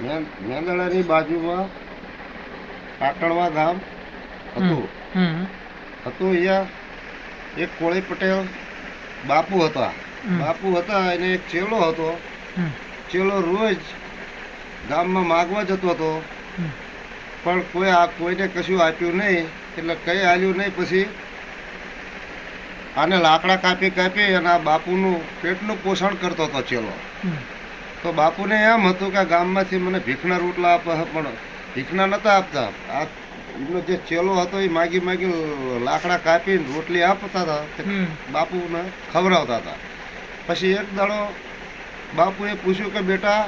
મેં- મેંદડાની બાજુમાં પાટણવા ગામ હતું. હતું અહીંયા એક કોળી પટેલ બાપુ હતા. બાપુ હતા એને એક ચેલો હતો. ચેલો રોજ ગામમાં માગવા જતો હતો. પણ કોઈ આ કોઈને કશું આપ્યું નહીં એટલે કંઈ આલ્યું નહીં. પછી આને લાકડા કાપી કાપી અને આ બાપુનું પેટનું પોષણ કરતો હતો ચેલો. તો બાપુને એમ હતું કે ગામમાંથી મને ભીખના રોટલા આપે પણ ભીખના નહોતા આપતા. આ એમનો જે ચેલો હતો એ માગી માગી લાકડા કાપીને રોટલી આપતા હતા બાપુને ખવડાવતા હતા. પછી એક દાડો બાપુએ પૂછ્યું કે બેટા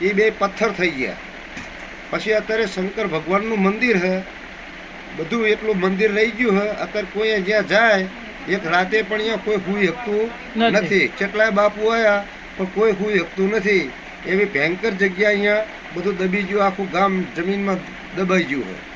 એ બે પથ્થર થઈ ગયા. પછી અત્યારે શંકર ભગવાનનું મંદિર છે બધું એટલું મંદિર રહી ગયું છે અત્યારે કોઈ જ્યાં જાય એક રાતે પણ અહીંયા કોઈ હુઈ શકતું નથી. કેટલાય બાપુ આવ્યા પણ કોઈ હુઈ શકતું નથી. એવી ભયંકર જગ્યા અહીંયા બધું દબી ગયું આખું ગામ જમીનમાં દબાઈ ગયું છે